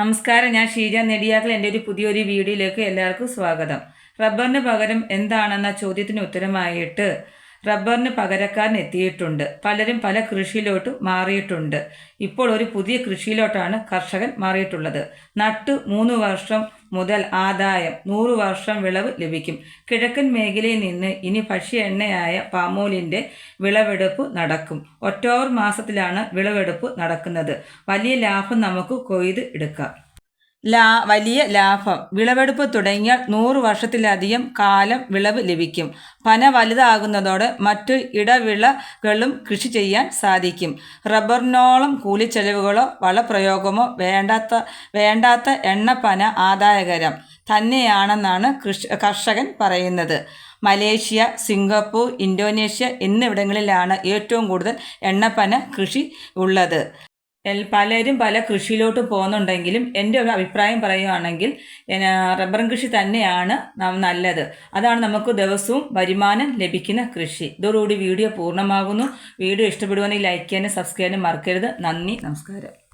നമസ്കാരം ഞാൻ ഷീജ നെടിയാക്കൽ. എന്റെ ഒരു പുതിയൊരു വീഡിയോയിലേക്ക് എല്ലാവർക്കും സ്വാഗതം. റബ്ബറിന് പകരം എന്താണെന്ന ചോദ്യത്തിന് ഉത്തരമായിട്ട് റബ്ബറിന് പകരക്കാരൻ എത്തിയിട്ടുണ്ട്. പലരും പല കൃഷിയിലോട്ട് മാറിയിട്ടുണ്ട്. ഇപ്പോൾ ഒരു പുതിയ കൃഷിയിലോട്ടാണ് കർഷകൻ മാറിയിട്ടുള്ളത്. നട്ട് മൂന്ന് വർഷം മുതൽ ആദായം നൂറ് വർഷം വിളവ് ലഭിക്കും. കിഴക്കൻ മേഖലയിൽ നിന്ന് ഇനി ഭക്ഷ്യ എണ്ണയായ പാമോലിന്റെ വിളവെടുപ്പ് നടക്കും. ഒക്ടോബർ മാസത്തിലാണ് വിളവെടുപ്പ് നടക്കുന്നത്. വലിയ ലാഭം നമുക്ക് കൊയ്ത് എടുക്കാം. ലാ വലിയ ലാഭം. വിളവെടുപ്പ് തുടങ്ങിയാൽ നൂറ് വർഷത്തിലധികം കാലം വിളവ് ലഭിക്കും. പന വലുതാകുന്നതോടെ മറ്റു ഇടവിളകളും കൃഷി ചെയ്യാൻ സാധിക്കും. റബ്ബറിനോളം കൂലിച്ചെലവുകളോ വളപ്രയോഗമോ വേണ്ടാത്ത വേണ്ടാത്ത എണ്ണപ്പന ആദായകരം തന്നെയാണെന്നാണ് കൃഷി കർഷകൻ പറയുന്നത്. മലേഷ്യ സിംഗപ്പൂർ ഇന്തോനേഷ്യ എന്നിവിടങ്ങളിലാണ് ഏറ്റവും കൂടുതൽ എണ്ണപ്പന കൃഷി ഉള്ളത്. പലരും പല കൃഷിയിലോട്ട് പോകുന്നുണ്ടെങ്കിലും എന്റെ ഒരു അഭിപ്രായം പറയുകയാണെങ്കിൽ റബ്ബർ കൃഷി തന്നെയാണ് നല്ലത്. അതാണ് നമുക്ക് ദിവസവും വരുമാനം ലഭിക്കുന്ന കൃഷി. ഇതോടുകൂടി വീഡിയോ പൂർണമാകുന്നു. വീഡിയോ ഇഷ്ടപ്പെടുവാണെങ്കിൽ ലൈക്ക് ചെയ്യാനും സബ്സ്ക്രൈബ് ചെയ്യാനും മറക്കരുത്. നന്ദി നമസ്കാരം.